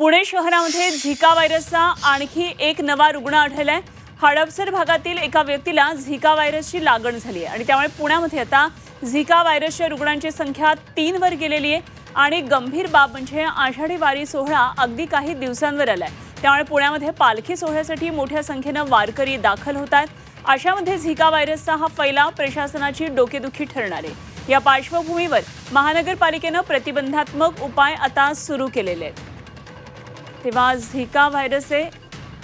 पुणे शहरामध्ये झिका व्हायरसचा आणखी एक नवा रुग्ण आढळलाय. हडपसर भागातील एका व्यक्तीला झिका व्हायरसची लागण झाली आहे. आणि त्यामुळे पुण्यामध्ये आता झिका व्हायरसच्या रुग्णांची संख्या तीनवर गेलेली आहे. आणि गंभीर बाब म्हणजे आषाढी वारी सोहळा अगदी काही दिवसांवर आलाय. त्यामुळे पुण्यामध्ये पालखी सोहळ्यासाठी मोठ्या संख्येनं वारकरी दाखल होत आहेत. अशामध्ये झिका व्हायरसचा हा फैलाव प्रशासनाची डोकेदुखी ठरणार आहे. या पार्श्वभूमीवर महानगरपालिकेनं प्रतिबंधात्मक उपाय आता सुरू केलेले आहेत. तेव्हा झिका व्हायरस आहे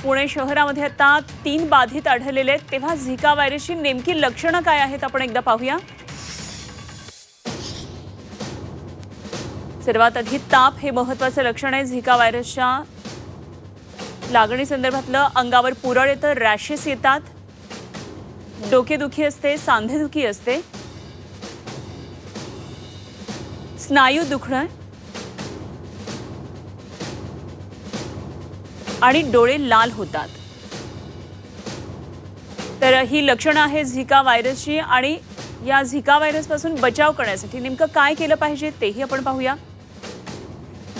पुणे शहरामध्ये आता तीन बाधित आढळलेले आहेत. तेव्हा झिका व्हायरसची नेमकी लक्षणं काय आहेत? आपण एकदा पाहूया. सर्वात आधी ताप हे महत्वाचं लक्षण आहे. झिका व्हायरसच्या लागणीसंदर्भातलं अंगावर पुरळ येतं रॅशेस येतात. डोकेदुखी असते सांधेदुखी असते. स्नायू दुखणं आणि डोळे लाल होतात. तर ही लक्षणं आहेत झिका व्हायरसची आणि या झिका व्हायरसपासून बचाव करण्यासाठी नेमकं काय केलं पाहिजे तेही आपण पाहूया.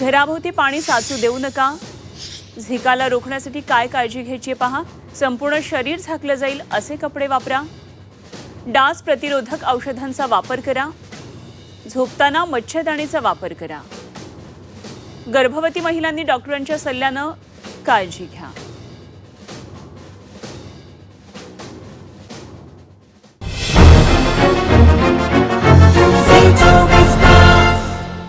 घराभोवती पाणी साचू देऊ नका. झिकाला रोखण्यासाठी काय काळजी घ्यायची पहा. संपूर्ण शरीर झाकलं जाईल असे कपडे वापरा. डास प्रतिरोधक औषधांचा वापर करा. झोपताना मच्छरदाणीचा वापर करा. गर्भवती महिलांनी डॉक्टरांच्या सल्ल्यानं काळजी घ्या.